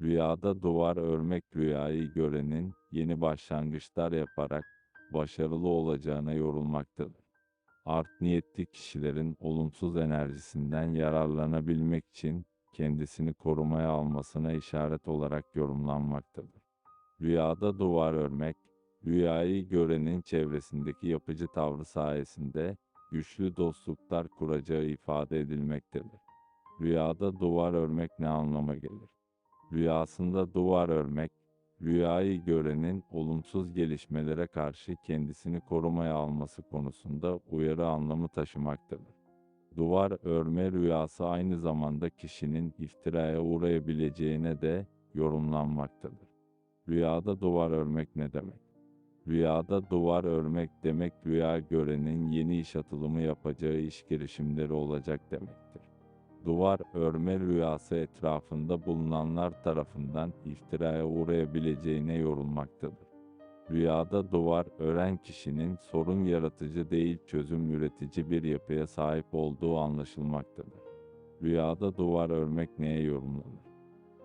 Rüyada duvar örmek rüyayı görenin yeni başlangıçlar yaparak başarılı olacağına yorulmaktadır. Art niyetli kişilerin olumsuz enerjisinden yararlanabilmek için kendisini korumaya almasına işaret olarak yorumlanmaktadır. Rüyada duvar örmek, rüyayı görenin çevresindeki yapıcı tavrı sayesinde güçlü dostluklar kuracağı ifade edilmektedir. Rüyada duvar örmek ne anlama gelir? Rüyasında duvar örmek, rüyayı görenin olumsuz gelişmelere karşı kendisini korumaya alması konusunda uyarı anlamı taşımaktadır. Duvar örme rüyası aynı zamanda kişinin iftiraya uğrayabileceğine de yorumlanmaktadır. Rüyada duvar örmek ne demek? Rüyada duvar örmek demek rüya görenin yeni iş atılımı yapacağı iş girişimleri olacak demektir. Duvar örme rüyası etrafında bulunanlar tarafından iftiraya uğrayabileceğine yorulmaktadır. Rüyada duvar ören kişinin sorun yaratıcı değil çözüm üretici bir yapıya sahip olduğu anlaşılmaktadır. Rüyada duvar örmek neye yorumlanır?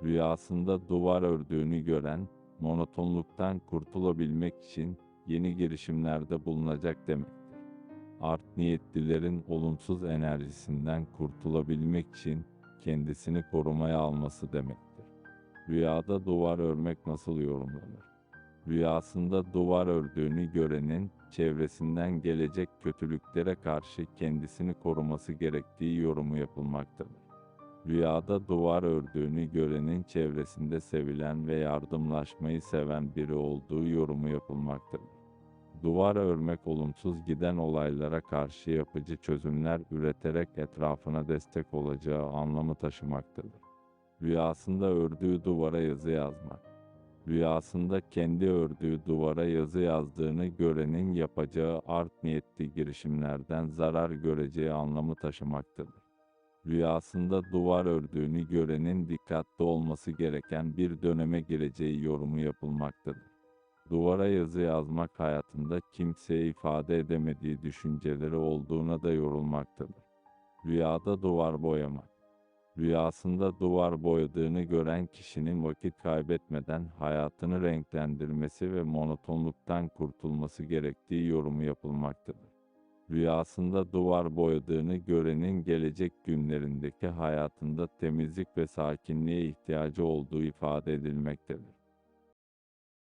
Rüyasında duvar ördüğünü gören, monotonluktan kurtulabilmek için yeni girişimlerde bulunacak demektir. Art niyetlilerin olumsuz enerjisinden kurtulabilmek için kendisini korumaya alması demektir. Rüyada duvar örmek nasıl yorumlanır? Rüyasında duvar ördüğünü görenin çevresinden gelecek kötülüklere karşı kendisini koruması gerektiği yorumu yapılmaktadır. Rüyada duvar ördüğünü görenin çevresinde sevilen ve yardımlaşmayı seven biri olduğu yorumu yapılmaktadır. Duvar örmek olumsuz giden olaylara karşı yapıcı çözümler üreterek etrafına destek olacağı anlamı taşımaktadır. Rüyasında ördüğü duvara yazı yazmak. Rüyasında kendi ördüğü duvara yazı yazdığını görenin yapacağı art niyetli girişimlerden zarar göreceği anlamı taşımaktadır. Rüyasında duvar ördüğünü görenin dikkatli olması gereken bir döneme gireceği yorumu yapılmaktadır. Duvara yazı yazmak hayatında kimseye ifade edemediği düşünceleri olduğuna da yorulmaktadır. Rüyada duvar boyamak. Rüyasında duvar boyadığını gören kişinin vakit kaybetmeden hayatını renklendirmesi ve monotonluktan kurtulması gerektiği yorumu yapılmaktadır. Rüyasında duvar boyadığını görenin gelecek günlerindeki hayatında temizlik ve sakinliğe ihtiyacı olduğu ifade edilmektedir.